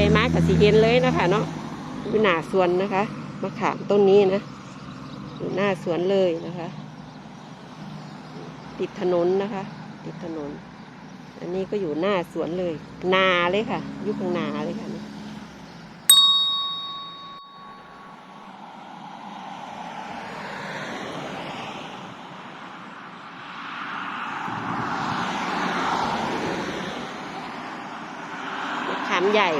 ใดมากับสีเห็นเลยนะคะเนาะอยู่หน้าสวนนะคะมะขามต้นนี้นะอยู่หน้าสวนเลยนะคะ ติดถนนนะคะ ติดถนน อันนี้ก็อยู่หน้าสวนเลย นาเลยค่ะอยู่ข้างนาเลยค่ะนี่มะขามใหญ่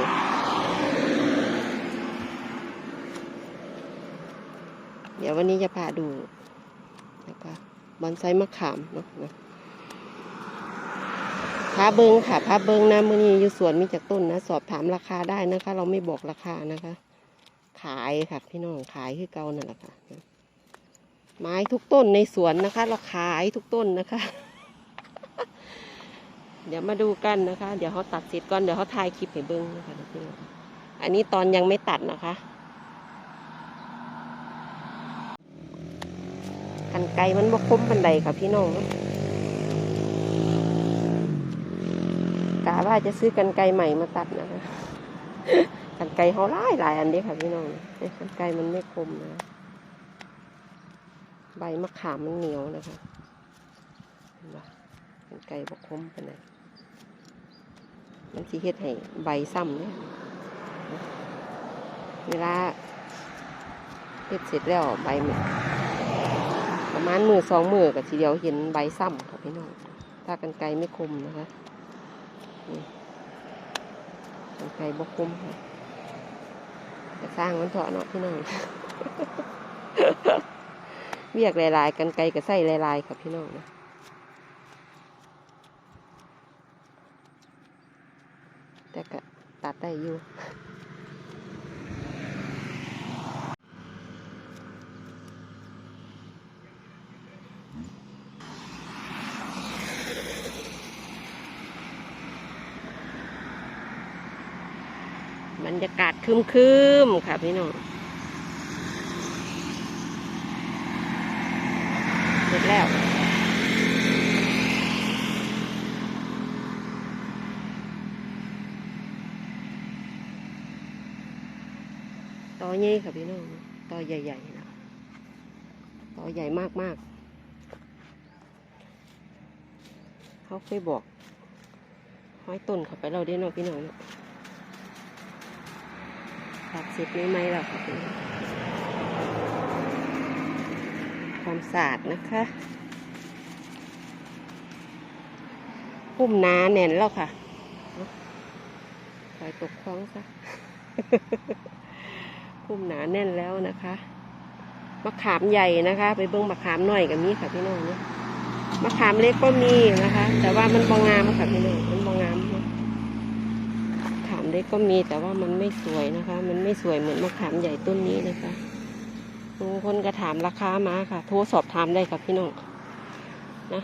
เดี๋ยววันนี้จะพาดูนะคะบอนไซมะขามเนาะนะพาเบิงค่ะพาเบิงนะมือนี้อยู่สวนมีจากต้นนะ สอบถามราคาได้นะคะ เราไม่บอกราคานะคะ ขายค่ะพี่น้องขายคือเก่านั่นแหละค่ะไม้ทุกต้นในสวนนะคะ เราขายทุกต้นนะคะ เดี๋ยวมาดูกันนะคะ เดี๋ยวเขาตัดเสร็จก่อนเดี๋ยวเขาถ่ายคลิปให้เบิ้งนะคะพี่น้องอันนี้ตอนยังไม่ตัดนะคะ กันไกรมันบ่คมปันใดค่ะพี่น้องกะว่าจะซื้อกันไกรใหม่มาตัดนะคะกันไกรเขาหลายหลายอันเดีค่ะพี่น้องกันไกรมันไม่คมนะ ใบมะขามมันเหนียวนะคะเห็นปะกันไกรบ่คมปันใดมันสิเฮ็ดให้ใบซ้ำเนี่ยเวลาเฮ็ดเสร็จแล้วใบมัน ประมาณมือสองมือกับทีเดียวเห็นใบซ้ำค่ะพี่น้องถ้ากันไกลไม่คมนะคะกันไกลบกคมค่ะจะสร้างมันเถอะเนาะพี่น้องเรียกลายๆกันไกลกับไส้ลายๆค่ะพี่น้องนะแต่ก็ตัดได้อยู่ บรรยากาศคืมๆค่ะพี่น้องเสร็จแล้ว ต่อใหญ่ค่ะพี่น้อง ต่อใหญ่ๆนะต่อใหญ่มากๆ เขาเคยบอกห้อยต้นเข้าไปเราได้เนาะพี่น้องเนาะ ตัดเสร็จไม่ไหมหรอกความสะอาดนะคะพุ่มนาแน่นแล้วค่ะปล่อยตกคล้องซะพุ่มหนาแน่นแล้วนะคะมะขามใหญ่นะคะ ไปเบิ้งมะขามหน่อยกับนี้ค่ะพี่น้องเนี่ยมะขามเล็กก็มีนะคะ แต่ว่ามันบองงามค่ะพี่น้องมันบองงาม เนอะมะขามเล็กก็มีแต่ว่ามันไม่สวยนะคะ มันไม่สวยเหมือนมะขามใหญ่ต้นนี้นะคะบางคนก็ถามราคามาค่ะ โทรสอบถามได้ค่ะพี่น้องนะ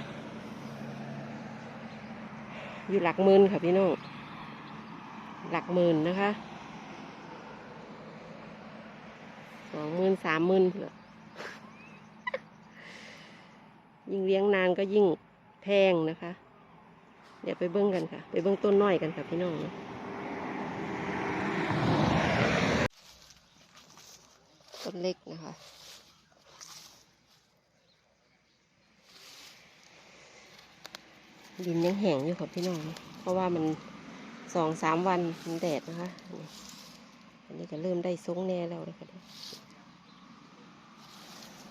อยู่หลักหมื่นค่ะพี่น้องหลักหมื่นนะคะสองหมื่นสามหมื่นเผื่อยิ่งเลี้ยงนานก็ยิ่งแพงนะคะ เดี๋ยวไปเบิ้งกันค่ะ ไปเบิ้งต้นน้อยกันค่ะพี่น้องนะ ต้นเล็กนะคะ ดินยังแห้งอยู่ค่ะพี่น้อง เพราะว่ามันสองสามวันมันแดดนะคะ อันนี้ก็เริ่มได้ซุ้งแน่แล้วนะคะ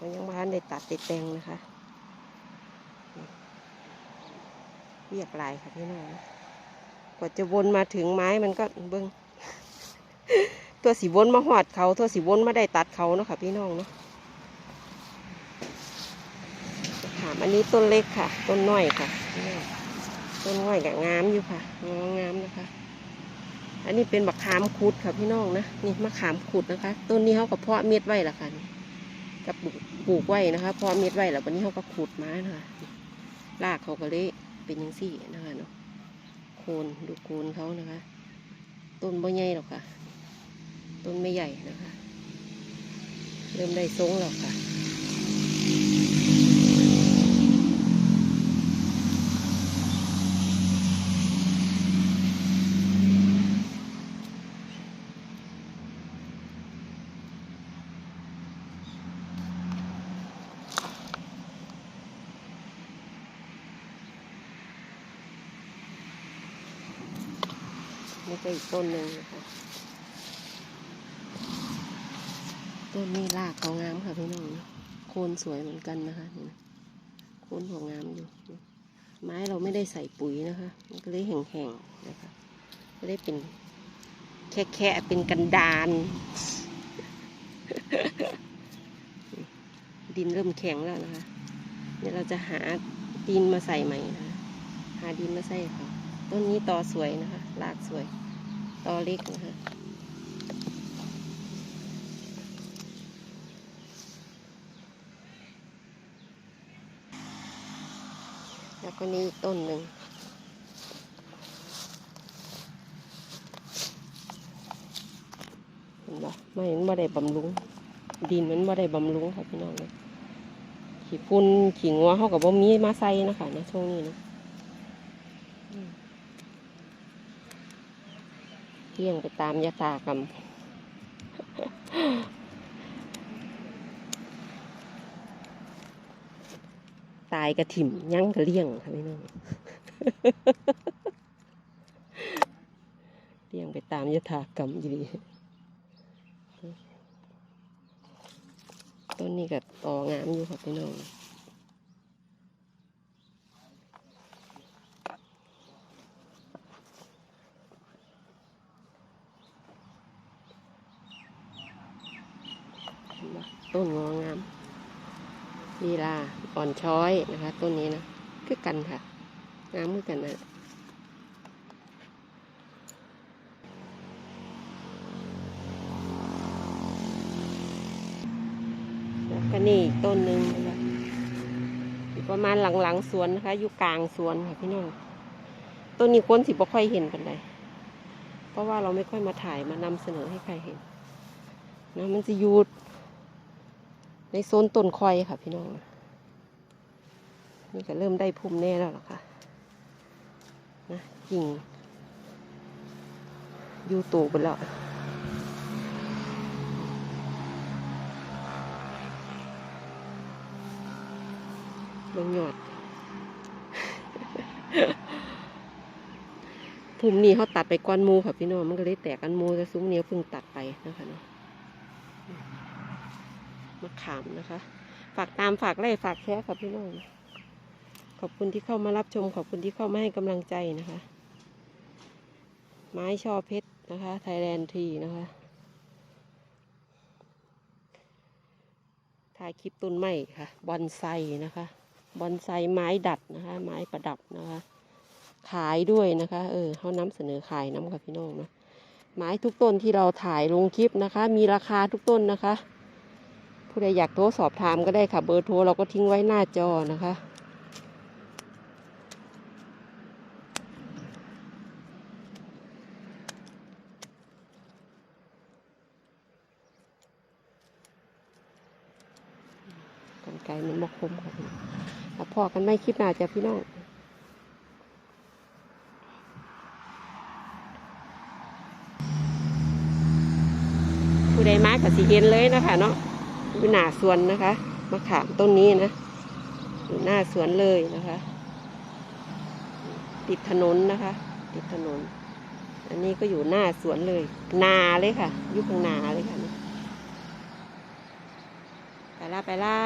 มันยังบ้านได้ตัดติดแต่งนะคะเรียกลายค่ะพี่น้อง กว่าจะวนมาถึงไม้มันก็เบิ้ง ตัวสีวนมาหอดเขาตัวสีวนมาได้ตัดเขาเนาะค่ะพี่น้องเนาะถามอันนี้ต้นเล็กค่ะ ต้นน้อยค่ะ ต้นน้อยกับงามอยู่ค่ะงามงามนะคะ อันนี้เป็นมะขามขุดค่ะพี่น้องนะนี่มะขามขุดนะคะ ต้นนี้เขาก็เพาะเม็ดไว้ละค่ะนี่จะปลูกไว้นะคะเพาะเม็ดไว้แล้ววันนี้เขาก็ขุดมานะคะรากเขาก็เลยเป็นยังสี่นะคะเนาะโคนดูโคนเขานะคะ ต้นบ่ใหญ่หรอกค่ะ ต้นไม่ใหญ่นะคะ เริ่มได้ทรงแล้วค่ะนี่ก็อีกต้นหนึ่งนะคะ ต้นนี้รากเขางามค่ะพี่น้องโคนสวยเหมือนกันนะคะนี่นะโคนหัวงามอยู่ ไม้เราไม่ได้ใส่ปุ๋ยนะคะ มันก็เลยแห้งๆนะคะก็ได้เป็นแค่ๆเป็นกันดานดินเริ่มแข็งแล้วนะคะเดี๋ยวเราจะหาดินมาใส่ใหม่นะคะหาดินมาใส่ค่ะ ต้นนี้ตอสวยนะคะรากสวย ตอเล็กนะคะ แล้ว ก็นี่ต้นหนึ่งเห็นปะไม่มันไม่ได้บำรุง ดินมันไม่ได้บำรุงค่ะพี่น้องเลยขี้พุ่นขี้งัวเขากับบ่มีมาใส่นะคะในช่วงนี้นะเลี้ยงไปตามยถากรรม ตายกระถิ่มยั่งกระเลี่ยงค่ะพี่น้องเลี่ยงไปตามยถากรรมอยู่ดีต้นนี้ก็ต่องามอยู่ค่ะพี่น้อง เห็นปะต้นงองาม ลีลาอ่อนช้อยนะคะ ต้นนี้นะคือกันค่ะงามมือกันนะแล้วก็นี่ต้นหนึ่งนะคะอยู่ประมาณหลังๆสวนนะคะ อยู่กลางสวนค่ะพี่น้องต้นนี้คนสิบ่ค่อยเห็นกันเลยเพราะว่าเราไม่ค่อยมาถ่ายมานำเสนอให้ใครเห็นนะมันจะยูด ในโซนต้นคอยค่ะพี่น้อง นี่ก็เริ่มได้พุ่มแน่แล้วล่ะค่ะนะกิ่งอยูตูไปแล้วลงหยอดพุ่มนี้เขาตัดไปก้อนมูค่ะพี่น้อง มันก็เลยแตกกันมูแต่ซุ้มเนี้ยเพิ่งตัดไปนะคะเนาะะขามนะคะ ฝากตามฝากไล่ฝากแชร์ค่ะพี่น้องขอบคุณที่เข้ามารับชม ขอบคุณที่เข้ามาให้กำลังใจนะคะ ไม้ช่อเพชรนะคะไทยแลนด์ทีนะคะถ่ายคลิปต้นไม้ค่ะบอนไซนะคะบอนไซไม้ดัดนะคะ ไม้ประดับนะคะ ขายด้วยนะคะ เออเขานำเสนอขายน้ำค่ะพี่น้องนะไม้ทุกต้นที่เราถ่ายลงคลิปนะคะ มีราคาทุกต้นนะคะ ผู้ใดอยากโทรสอบถามก็ได้ค่ะ เบอร์โทรเราก็ทิ้งไว้หน้าจอนะคะกันไกลมันบกคมค่ะพี่แล้วพอกันไม่คลิปหน้าจ้ะพี่น้องผู้ใดมาก็สิเห็นเลยนะคะเนาะ อยู่หน้าสวนนะคะมะขามต้นนี้นะอยู่หน้าสวนเลยนะคะ ติดถนนนะคะ ติดถนน อันนี้ก็อยู่หน้าสวนเลย นาเลยค่ะ อยู่ข้างนาเลยค่ะไปละไปละ